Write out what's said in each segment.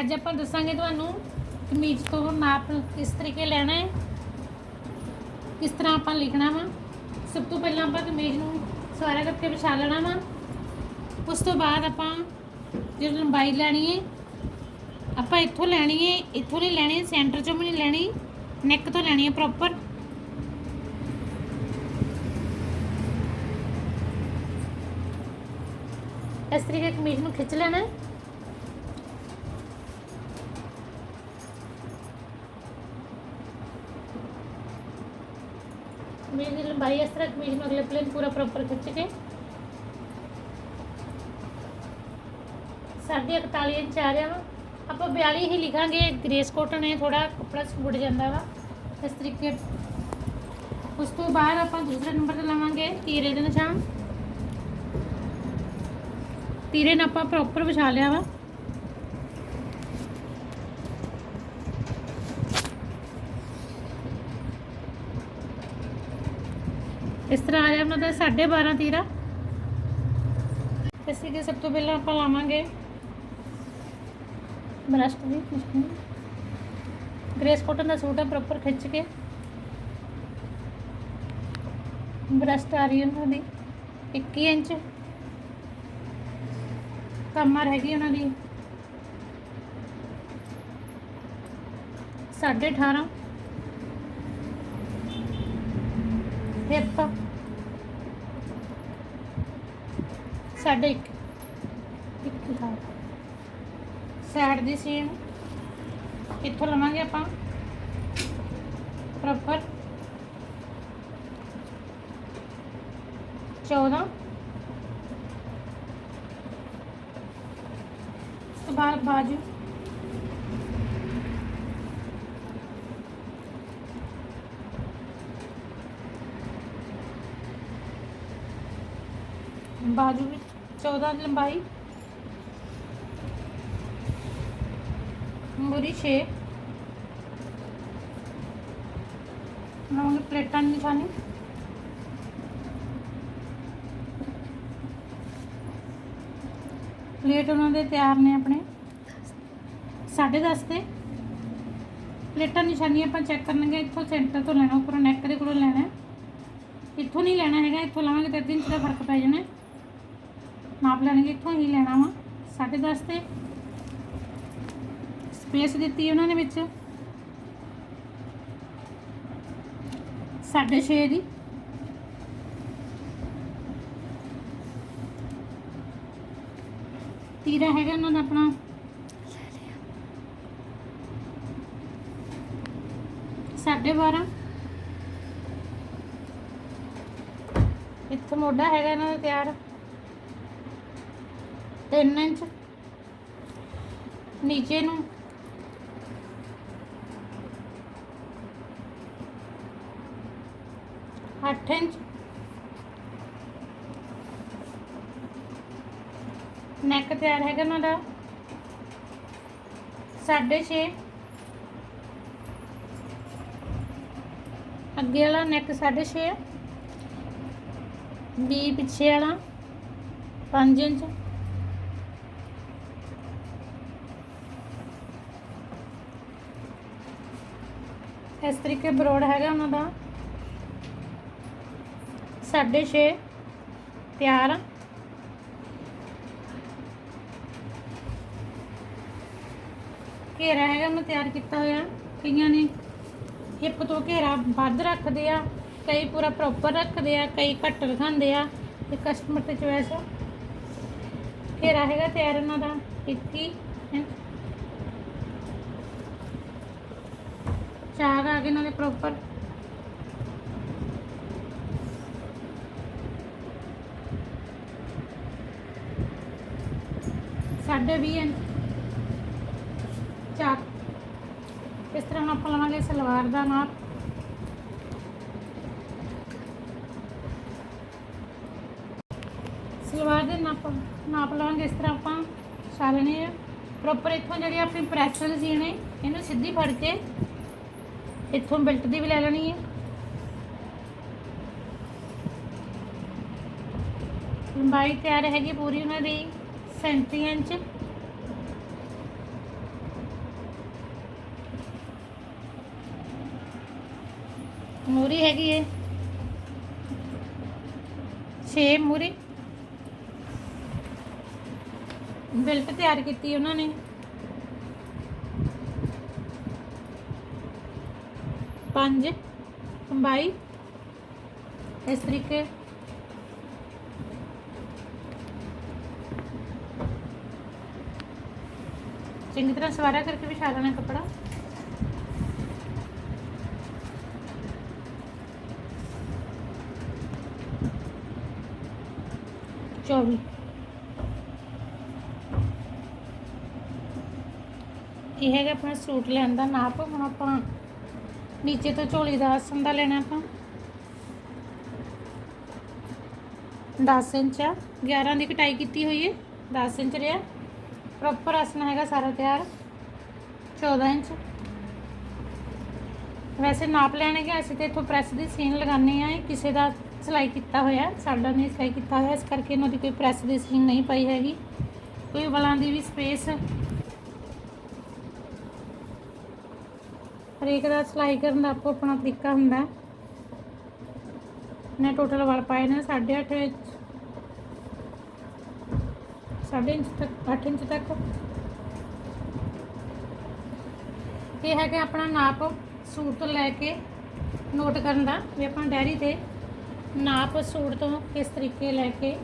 ਅੱਜ ਆਪਾਂ ਦੱਸਾਂਗੇ ਤੁਹਾਨੂੰ ਕਮੀਜ਼ ਤੋਂ ਨਾਪ ਕਿਸ ਤਰੀਕੇ ਲੈਣਾ ਹੈ, ਕਿਸ ਤਰ੍ਹਾਂ ਆਪਾਂ ਲਿਖਣਾ ਵਾ। ਸਭ ਤੋਂ ਪਹਿਲਾਂ ਆਪਾਂ ਕਮੀਜ਼ ਨੂੰ ਸਵਾਰਾ ਕਰਕੇ ਵਿਛਾ ਲੈਣਾ ਵਾ। ਉਸ ਤੋਂ ਬਾਅਦ ਆਪਾਂ ਜਿਹੜੀ ਲੰਬਾਈ ਲੈਣੀ ਹੈ, ਆਪਾਂ ਇੱਥੋਂ ਲੈਣੀ ਹੈ, ਇੱਥੋਂ ਨਹੀਂ ਲੈਣੀ, ਸੈਂਟਰ ਚੋਂ ਵੀ ਨਹੀਂ ਲੈਣੀ ਨੈਕ ਤੋਂ ਲੈਣੀ ਹੈ ਪ੍ਰੋਪਰ ਇਸ ਤਰੀਕੇ ਕਮੀਜ਼ ਨੂੰ ਖਿੱਚ ਲੈਣਾ ਹੈ। ਕਮੀਜ਼ ਦੀ ਲੰਬਾਈ ਇਸ ਤਰ੍ਹਾਂ ਕਮੀਜ਼ ਨੂੰ ਅਗਲੇ ਪੂਰਾ ਪ੍ਰੋਪਰ ਖਿੱਚ ਕੇ ਸਾਢੇ 41 ਇੰਚ ਆ ਰਿਹਾ ਵਾ ਆਪਾਂ 42 ਹੀ ਲਿਖਾਂਗੇ ਗ੍ਰੇਸ ਕੋਟਨ ਹੈ ਥੋੜਾ ਕੱਪੜਾ ਸੁੱਟ ਜਾਂਦਾ ਵਾ ਇਸ ਤਰੀਕੇ ਉਸ ਤੋਂ ਬਾਅਦ ਆਪਾਂ ਦੂਸਰੇ ਨੰਬਰ ਤੇ ਲਵਾਂਗੇ ਤੀਰੇ ਦੇ ਨਿਸ਼ਾਨ ਤੀਰੇ ਨੂੰ ਆਪਾਂ ਪ੍ਰੋਪਰ ਵਿਛਾ ਲਿਆ ਵਾ ਇਸ ਤਰ੍ਹਾਂ ਆ ਜਾਣਾ ਤਾਂ 12.5 ਤੀਰਾ। ਇਸੇ ਕੇ ਸਭ ਤੋਂ ਪਹਿਲਾਂ ਆਪਾਂ ਲਾਵਾਂਗੇ ਬਰਸ਼ਟ ਦੀ ਮਸ਼ੀਨ ਗ੍ਰੇਸ ਕੋਟਨ ਦਾ ਸੂਟ ਹੈ ਪ੍ਰੋਪਰ ਖਿੱਚ ਕੇ। ਬਰਸ਼ਟ ਆ ਰਹੀ ਉਹਨਾਂ ਦੀ 21 ਇੰਚ। ਕਮਰ ਹੈਗੀ ਉਹਨਾਂ ਦੀ 18.5 ਹਿੱਪ ਸਾਢੇ ਇੱਕ। ਇੱਕ ਹਜ਼ਾਰ ਸਾਈਡ ਦੀ ਸੀਮ ਇੱਥੋਂ ਲਵਾਂਗੇ ਆਪਾਂ। ਪ੍ਰੋਪਰ 14 ਉਸ ਤੋਂ ਬਾਅਦ ਬਾਜੂ। ਬਾਜੂ ਵਿੱਚ। 14 ਲੰਬਾਈ। ਮੂਰੀ 6 ਲਾਉਂਗੇ ਪਲੇਟਾਂ ਦੀ ਨਿਸ਼ਾਨੀ। ਪਲੇਟ ਉਹਨਾਂ ਦੇ ਤਿਆਰ ਨੇ ਆਪਣੇ। 10.5 ਤੇ। ਪਲੇਟਾਂ ਦੀ ਨਿਸ਼ਾਨੀ ਆਪਾਂ ਚੈੱਕ ਕਰਨਗੇ, ਇੱਥੋਂ ਸੈਂਟਰ ਤੋਂ ਲੈਣਾ, ਉੱਪਰੋਂ ਨੈਕ ਦੇ ਕੋਲੋਂ ਲੈਣਾ। ਇੱਥੋਂ ਨਹੀਂ ਲੈਣਾ ਹੈਗਾ, ਇੱਥੋਂ ਲਾਵਾਂਗੇ ਤਾਂ 3 ਇੰਚ ਦਾ ਫ਼ਰਕ ਪੈ ਜਾਣਾ। ਨਾਪ ਲੈਣਗੇ, ਇੱਥੋਂ ਹੀ ਲੈਣਾ ਵਾ 10.5 ਤੇ। ਸਪੇਸ ਦਿੱਤੀ ਉਹਨਾਂ ਨੇ ਵਿੱਚ। 6.5 ਦੀ। ਤੀਰਾ ਹੈਗਾ ਉਹਨਾਂ ਦਾ ਆਪਣਾ। ਸਾਢੇ 12 ਇੱਥੇ ਮੋਢਾ ਹੈਗਾ ਇਹਨਾਂ ਦਾ ਤਿਆਰ। 3 ਇੰਚ। ਨੀਚੇ ਨੂੰ। ਅੱਠ ਇੰਚ। ਨੈਕ ਤਿਆਰ ਹੈਗਾ ਉਹਨਾਂ ਦਾ। ਸਾਢੇ ਛੇ। ਅੱਗੇ ਵਾਲਾ ਨੈਕ ਸਾਢੇ ਛੇ। ਵੀ ਪਿੱਛੇ ਵਾਲਾ। 5 ਇੰਚ। ਇਸ ਤਰੀਕੇ ਬਰੋਡ ਹੈਗਾ ਉਹਨਾਂ ਦਾ। ਸਾਢੇ ਛੇ, ਤਿਆਰ। ਘੇਰਾ ਹੈਗਾ ਉਹਨੂੰ ਤਿਆਰ ਕੀਤਾ ਹੋਇਆ, ਕਈਆਂ ਨੇ ਹਿੱਪ ਤੋਂ ਘੇਰਾ ਵੱਧ ਰੱਖਦੇ ਆ, ਕਈ ਪੂਰਾ ਪ੍ਰੋਪਰ ਰੱਖਦੇ ਆ, ਕਈ ਘੱਟ ਰਖਾਉਂਦੇ ਆ, ਤੇ ਕਸਟਮਰ ਤੇ ਚੋਇਸ ਘੇਰਾ ਹੈਗਾ ਤਿਆਰ ਉਹਨਾਂ ਦਾ 21 ਇੰਚ ਚਾਰ ਆ ਗਏ ਦੇ ਪ੍ਰੋਪਰ ਸਾਢੇ 20 ਇੰਚ। ਚਾਰ। ਇਸ ਤਰ੍ਹਾਂ ਆਪਾਂ ਲਵਾਂਗੇ ਸਲਵਾਰ ਦਾ ਨਾਪ। ਸਲਵਾਰ ਦੇ ਨਾਪ ਨਾਪ ਲਵਾਂਗੇ ਇਸ ਤਰ੍ਹਾਂ ਆਪਾਂ। ਛਾਲਣੇ ਆ। ਪ੍ਰੋਪਰ ਇੱਥੋਂ ਜਿਹੜੀ ਆਪਣੀ ਪ੍ਰੈਸ ਵਾਲੀ ਸੀਨ ਇਹਨੂੰ ਸਿੱਧੀ ਫੜ ਕੇ ਇੱਥੋਂ ਬਿਲਟ ਦੀ ਵੀ ਲੈ ਲੈਣੀ ਹੈ। ਲੰਬਾਈ ਤਿਆਰ ਹੈਗੀ ਪੂਰੀ ਉਹਨਾਂ ਦੀ 37 ਇੰਚ ਮੂਰੀ ਹੈਗੀ ਏ। ਛੇ ਮੂਰੀ। ਬਿਲਟ ਤਿਆਰ ਕੀਤੀ ਉਹਨਾਂ ਨੇ। ਪੰਜ ਲੰਬਾਈ ਇਸ ਤਰੀਕੇ। ਚੰਗੀ ਤਰ੍ਹਾਂ ਸਵਾਰਾ ਕਰਕੇ ਵਿਛਾ ਲੈਣਾ ਕੱਪੜਾ। ਚੌਵੀ। ਇਹ ਹੈਗਾ ਆਪਣਾ ਸੂਟ ਲੈਣ ਦਾ ਨਾਪ। ਹੁਣ ਆਪਾਂ ਨੀਚੇ ਤੋਂ ਝੋਲੀ ਦਾ ਆਸਣ ਦਾ ਲੈਣਾ ਆਪਾਂ। 10 ਇੰਚ ਆ 11 ਦੀ ਕਟਾਈ ਕੀਤੀ ਹੋਈ ਹੈ 10 ਇੰਚ ਰਿਹਾ। ਪ੍ਰੋਪਰ ਆਸਣ ਹੈਗਾ ਸਾਰਾ ਤਿਆਰ। 14 ਇੰਚ। ਵੈਸੇ ਨਾਪ ਲੈਣੇ ਅਸੀਂ ਤੇ ਇੱਥੋਂ ਪ੍ਰੈਸ ਦੀ ਸੀਨ ਲਗਾਉਂਦੇ ਆ ਕਿਸੇ ਦਾ ਸਿਲਾਈ ਕੀਤਾ ਹੋਇਆ, ਸਾਡਾ ਨਹੀਂ ਸਿਲਾਈ ਕੀਤਾ ਹੋਇਆ, ਇਸ ਕਰਕੇ ਇਹਨਾਂ ਦੀ ਕੋਈ ਪ੍ਰੈਸ ਦੀ ਸੀਨ ਨਹੀਂ ਪਈ ਹੈਗੀ। ਕੋਈ ਵਲਾਂ ਦੀ ਵੀ ਸਪੇਸ ਹਰੇਕ ਦਾ ਸਿਲਾਈ ਕਰਨ ਦਾ ਆਪੋ ਆਪਣਾ ਤਰੀਕਾ ਹੁੰਦਾ। ਹੈ ਨੇ ਟੋਟਲ ਵਾਲ ਪਾਏ ਨੇ 8.5 ਇੰਚ 7.5 ਇੰਚ ਤੱਕ 8 ਇੰਚ ਤੱਕ। ਇਹ ਹੈਗਾ ਆਪਣਾ ਨਾਪ ਸੂਟ ਤੋਂ ਲੈ ਕੇ ਨੋਟ ਕਰਨ ਦਾ। ਵੀ ਆਪਾਂ ਡੈਰੀ ਤੇ ਨਾਪ ਸੂਟ ਤੋਂ ਕਿਸ ਤਰੀਕੇ ਲੈ ਕੇ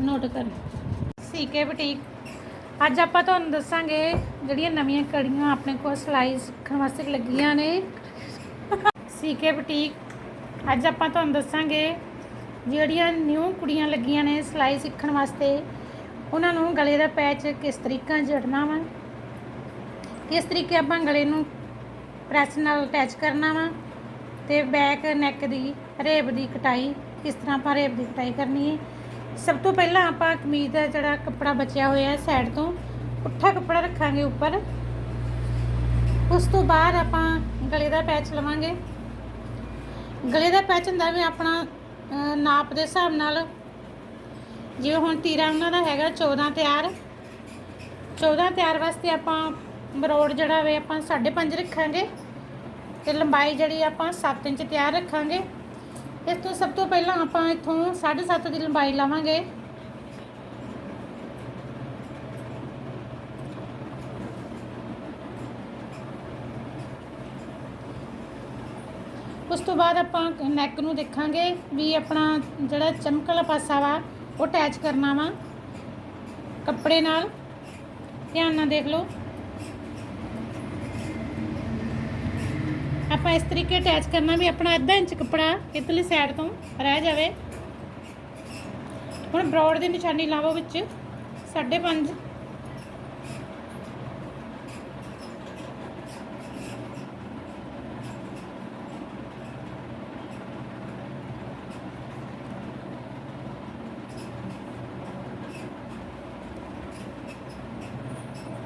ਨੋਟ ਕਰਨਾ। ਸੀਕੇ ਬੁਟੀਕ ਅੱਜ ਆਪਾਂ ਤੁਹਾਨੂੰ ਦੱਸਾਂਗੇ ਜਿਹੜੀਆਂ ਨਵੀਆਂ ਕੜੀਆਂ ਆਪਣੇ ਕੋਲ ਸਿਲਾਈ ਸਿੱਖਣ ਵਾਸਤੇ ਲੱਗੀਆਂ ਨੇ। CK boutique. ਅੱਜ ਆਪਾਂ ਤੁਹਾਨੂੰ ਦੱਸਾਂਗੇ ਜਿਹੜੀਆਂ ਨਿਊ ਕੁੜੀਆਂ ਲੱਗੀਆਂ ਨੇ ਸਿਲਾਈ ਸਿੱਖਣ ਵਾਸਤੇ। ਉਹਨਾਂ ਨੂੰ ਗਲੇ ਦਾ ਪੈਚ ਕਿਸ ਤਰੀਕਾ ਜੜਨਾ ਵਾ? ਕਿਸ ਤਰੀਕੇ ਆਪਾਂ ਗਲੇ ਨੂੰ ਪ੍ਰੈਸ ਨਾਲ ਅਟੈਚ ਕਰਨਾ ਵਾ? ਤੇ ਬੈਕ, ਨੈਕ ਦੀ, ਰੇਬ ਦੀ ਕਟਾਈ ਕਿਸ ਤਰ੍ਹਾਂ ਆਪਾਂ ਰੇਬ ਦੀ ਕਟਾਈ ਕਰਨੀ ਹੈ ਸਭ ਤੋਂ ਪਹਿਲਾਂ ਆਪਾਂ ਕਮੀਜ਼ ਦਾ ਜਿਹੜਾ ਕੱਪੜਾ ਬਚਿਆ ਹੋਇਆ ਹੈ ਸਾਈਡ ਤੋਂ, ਪੁੱਠਾ ਕੱਪੜਾ ਰੱਖਾਂਗੇ ਉੱਪਰ। ਉਸ ਤੋਂ ਬਾਅਦ ਆਪਾਂ ਗਲੇ ਦਾ ਪੈਚ ਲਵਾਂਗੇ। ਗਲੇ ਦਾ ਪੈਚ ਹੁੰਦਾ ਵੀ ਆਪਣਾ ਨਾਪ ਦੇ ਹਿਸਾਬ ਨਾਲ। ਜਿਵੇਂ ਹੁਣ ਤੀਰਾ ਉਹਨਾਂ ਦਾ ਹੈਗਾ 14 ਤਿਆਰ। 14 ਤਿਆਰ ਵਾਸਤੇ ਆਪਾਂ ਬਰੋਡ ਜਿਹੜਾ ਵੇ ਆਪਾਂ 5.5 ਰੱਖਾਂਗੇ। ਤੇ ਲੰਬਾਈ ਜਿਹੜੀ ਆਪਾਂ 7 ਇੰਚ ਤਿਆਰ ਰੱਖਾਂਗੇ। ਇਸ ਤੋਂ ਸਭ ਤੋਂ ਪਹਿਲਾਂ ਆਪਾਂ ਇੱਥੋਂ 7.5 ਦੀ ਲੰਬਾਈ ਲਾਵਾਂਗੇ। ਉਸ ਤੋਂ ਬਾਅਦ ਆਪਾਂ ਨੈਕ ਨੂੰ ਦੇਖਾਂਗੇ ਵੀ ਆਪਣਾ ਜਿਹੜਾ ਚਮਕ ਵਾਲਾ ਪਾਸਾ ਵਾ, ਉਹ ਅਟੈਚ ਕਰਨਾ ਵਾ। ਕੱਪੜੇ ਨਾਲ, ਧਿਆਨ ਨਾਲ ਦੇਖ ਲਓ। ਆਪਾਂ ਇਸ ਤਰੀਕੇ ਅਟੈਚ ਕਰਨਾ ਵੀ ਆਪਣਾ ਅੱਧਾ ਇੰਚ ਕੱਪੜਾ ਇਧਰਲੀ ਸਾਈਡ ਤੋਂ ਰਹਿ ਜਾਵੇ। ਹੁਣ ਬਰੋਡ ਦੀ ਨਿਸ਼ਾਨੀ ਲਾਵੋ ਵਿੱਚ 5.5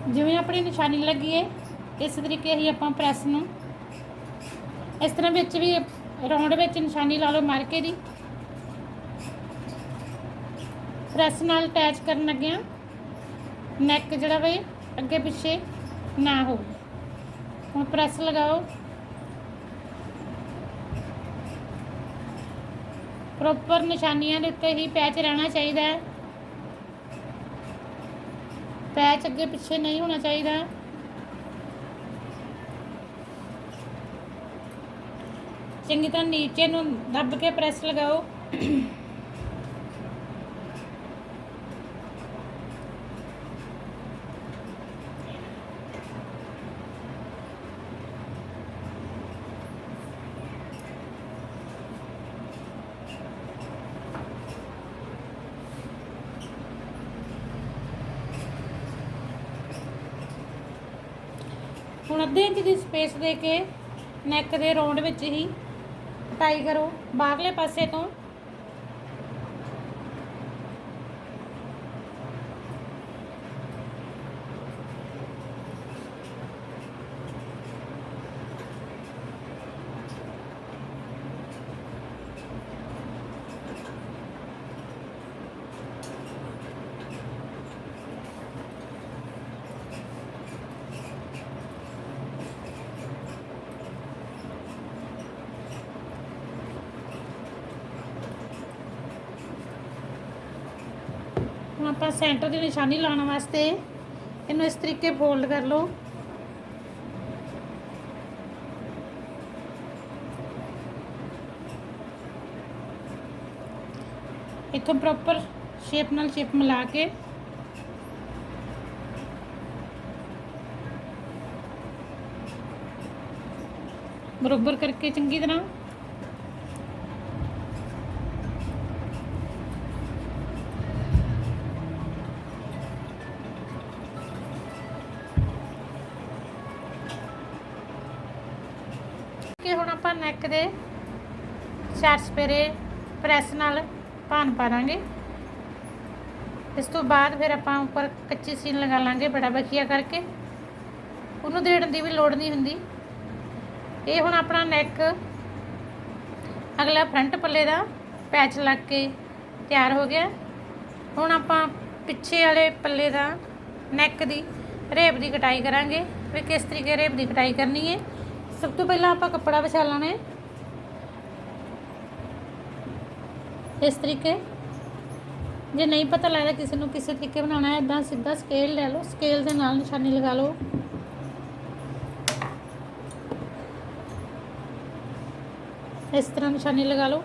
ਜਿਵੇਂ ਆਪਣੀ ਨਿਸ਼ਾਨੀ ਲੱਗੀ ਹੈ ਇਸ ਤਰੀਕੇ ਹੀ ਆਪਾਂ ਪ੍ਰੈਸ ਨੂੰ ਇਸ ਤਰ੍ਹਾਂ ਵਿੱਚ ਵੀ ਰਾਉਂਡ ਵਿੱਚ ਨਿਸ਼ਾਨੀ ਲਾ ਲਓ ਮਾਰਕੇ ਦੀ। ਪ੍ਰੈਸ ਨਾਲ ਅਟੈਚ ਕਰਨ ਲੱਗਿਆ ਨੈਕ ਜਿਹੜਾ ਵੇ ਅੱਗੇ ਪਿੱਛੇ ਨਾ ਹੋਵੇ। ਹੁਣ ਪ੍ਰੈਸ ਲਗਾਓ। ਪ੍ਰੋਪਰ ਨਿਸ਼ਾਨੀਆਂ ਦੇ ਉੱਤੇ ਹੀ ਪੈਚ ਰਹਿਣਾ ਚਾਹੀਦਾ। ਹੈ ਪੈਚ ਅੱਗੇ ਪਿੱਛੇ ਨਹੀਂ ਹੋਣਾ ਚਾਹੀਦਾ। ਚੰਗੀ ਤਰ੍ਹਾਂ ਨੀਚੇ ਨੂੰ ਦੱਬ ਕੇ ਪ੍ਰੈਸ ਲਗਾਓ। ਹੁਣ ਅੱਧੇ ਇੰਚ ਦੀ ਸਪੇਸ ਦੇ ਕੇ ਨੈਕ ਦੇ ਰੌਂਡ ਵਿੱਚ ਹੀ ਕਟਾਈ ਕਰੋ ਬਾਹਰਲੇ ਪਾਸੇ ਤੋਂ ਆਪਾਂ ਸੈਂਟਰ ਦੀ ਨਿਸ਼ਾਨੀ ਲਾਉਣ ਵਾਸਤੇ ਇਹਨੂੰ ਇਸ ਤਰੀਕੇ ਫੋਲਡ ਕਰ ਲਓ। ਇੱਥੋਂ ਪ੍ਰੋਪਰ ਸ਼ੇਪ ਨਾਲ ਸ਼ੇਪ ਮਿਲਾ ਕੇ ਬਰੋਬਰ ਕਰਕੇ ਚੰਗੀ ਤਰ੍ਹਾਂ ਦੇ ਚਾਰ ਸਪੇਰੇ ਪ੍ਰੈਸ ਨਾਲ ਭਾਨ ਪਾ ਇਸ ਤੋਂ ਬਾਅਦ ਫਿਰ ਆਪਾਂ ਉੱਪਰ ਕੱਚੀ ਸੀਨ ਲਗਾ ਲਾਂਗੇ ਬੜਾ ਬਖੀਆ ਕਰਕੇ। ਉਹਨੂੰ ਦੇੜਨ ਦੀ ਵੀ ਲੋੜ ਨਹੀਂ ਹੁੰਦੀ। ਇਹ ਹੁਣ ਆਪਣਾ ਨੈਕ ਅਗਲਾ ਫਰੰਟ ਪੱਲੇ ਦਾ ਪੈਚ ਲੱਗ ਕੇ ਤਿਆਰ ਹੋ ਗਿਆ। ਹੁਣ ਆਪਾਂ ਪਿੱਛੇ ਵਾਲੇ ਪੱਲੇ ਦਾ ਨੈਕ ਦੀ ਰੇਬ ਦੀ ਕਟਾਈ ਕਰਾਂਗੇ। ਵੀ ਕਿਸ ਤਰੀਕੇ ਰੇਬ ਦੀ ਕਟਾਈ ਕਰਨੀ ਹੈ। ਸਭ ਤੋਂ ਪਹਿਲਾਂ ਆਪਾਂ ਕੱਪੜਾ ਵਿਛਾ ਲੈਣਾ ਹੈ। ਇਸ ਤਰੀਕੇ? ਜੇ ਨਹੀਂ ਪਤਾ ਲੱਗਦਾ ਕਿਸੇ ਨੂੰ ਕਿਸੇ ਤਰੀਕੇ ਬਣਾਉਣਾ ਹੈ ਇਦਾਂ ਸਿੱਧਾ ਸਕੇਲ ਲੈ ਲਓ ਸਕੇਲ ਦੇ ਨਾਲ ਨਿਸ਼ਾਨੀ ਲਗਾ ਲਓ। ਇਸ ਤਰ੍ਹਾਂ ਨਿਸ਼ਾਨੀ ਲਗਾ ਲਓ।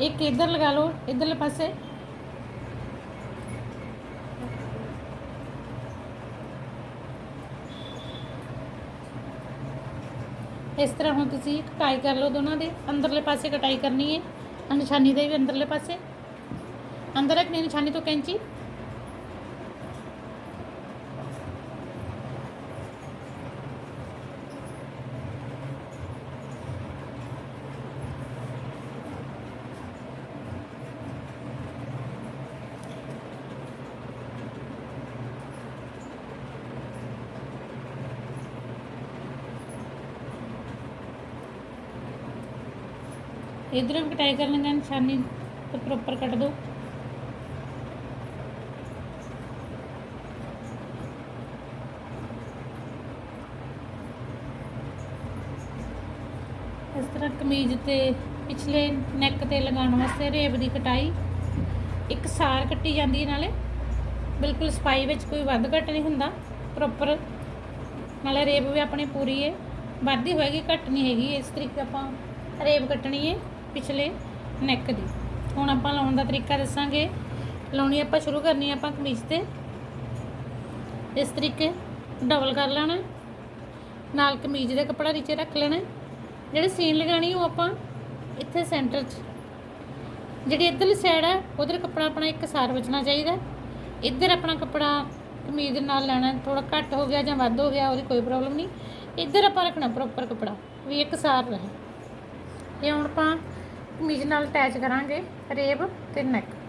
ਇੱਕ ਇੱਧਰ ਲਗਾ ਲਓ, ਇੱਧਰਲੇ ਪਾਸੇ। ਇਸ ਤਰ੍ਹਾਂ ਹੁਣ ਤੁਸੀਂ ਕਟਾਈ ਕਰ ਲਓ ਦੋਨਾਂ ਦੇ, ਅੰਦਰਲੇ ਪਾਸੇ ਕਟਾਈ ਕਰਨੀ ਹੈ, ਨਿਸ਼ਾਨੀ ਦੇ ਵੀ ਅੰਦਰਲੇ ਪਾਸੇ। ਅੰਦਰ ਰੱਖਣੀ ਹੈ ਨਿਸ਼ਾਨੀ ਤੋਂ ਕੈਂਚੀ। ਇਧਰ ਕਟਾਈ ਕਰ ਲੈਣਾ ਨਿਸ਼ਾਨੀ ਤੋਂ ਪ੍ਰੋਪਰ ਕੱਟ ਦਿਓ ਇਸ ਤਰ੍ਹਾਂ ਕਮੀਜ਼ ਤੇ ਪਿਛਲੇ ਨੈਕ ਤੇ ਲਗਾਉਣ ਵਾਸਤੇ ਰੇਬ ਦੀ ਕਟਾਈ, ਇੱਕ ਸਾਰ ਕੱਟੀ ਜਾਂਦੀ ਹੈ ਨਾਲੇ। ਬਿਲਕੁਲ ਸਫ਼ਾਈ ਵਿੱਚ ਕੋਈ ਵੱਧ ਘੱਟ ਨਹੀਂ ਹੁੰਦਾ ਪ੍ਰੋਪਰ ਨਾਲੇ ਰੇਬ ਵੀ ਆਪਣੀ ਪੂਰੀ ਹੈ, ਵੱਧਦੀ ਹੋਏਗੀ, ਘੱਟ ਨਹੀਂ ਹੈਗੀ। ਇਸ ਤਰੀਕੇ ਆਪਾਂ ਰੇਬ ਕੱਟਣੀ ਹੈ। ਪਿਛਲੇ ਨੈਕ ਦੀ। ਹੁਣ ਆਪਾਂ ਲਾਉਣ ਦਾ ਤਰੀਕਾ ਦੱਸਾਂਗੇ। ਲਾਉਣੀ ਆਪਾਂ ਸ਼ੁਰੂ ਕਰਨੀ ਆਪਾਂ ਕਮੀਜ਼ ਤੇ। ਇਸ ਤਰੀਕੇ ਡਬਲ ਕਰ ਲੈਣਾ। ਨਾਲ ਕਮੀਜ਼ ਦਾ ਕੱਪੜਾ ਨੀਚੇ ਰੱਖ ਲੈਣਾ। ਜਿਹੜੇ ਸੀਨ ਲਗਾਣੀ ਉਹ ਆਪਾਂ ਇੱਥੇ ਸੈਂਟਰ 'ਚ। ਜਿਹੜੀ ਇੱਧਰਲੀ ਸਾਈਡ ਹੈ ਉਧਰ ਕੱਪੜਾ ਆਪਣਾ ਇੱਕ ਸਾਰ ਬਚਣਾ ਚਾਹੀਦਾ। ਇੱਧਰ ਆਪਣਾ ਕੱਪੜਾ ਕਮੀਜ਼ ਨਾਲ ਲੈਣਾ ਥੋੜਾ ਘੱਟ ਹੋ ਗਿਆ ਜਾਂ ਵੱਧ ਹੋ ਗਿਆ, ਉਹਦੀ ਕੋਈ ਪ੍ਰੋਬਲਮ ਨਹੀਂ। ਇੱਧਰ ਆਪਾਂ ਰੱਖਣਾ ਪ੍ਰੋਪਰ ਕੱਪੜਾ, ਵੀ ਇੱਕ ਸਾਰ ਰਹੇ। ਇਹ ਹੁਣ ਆਪਾਂ ਕਮੀਜ਼ ਨਾਲ ਅਟੈਚ ਕਰਾਂਗੇ ਰੇਬ ਤੇ ਨੈਕ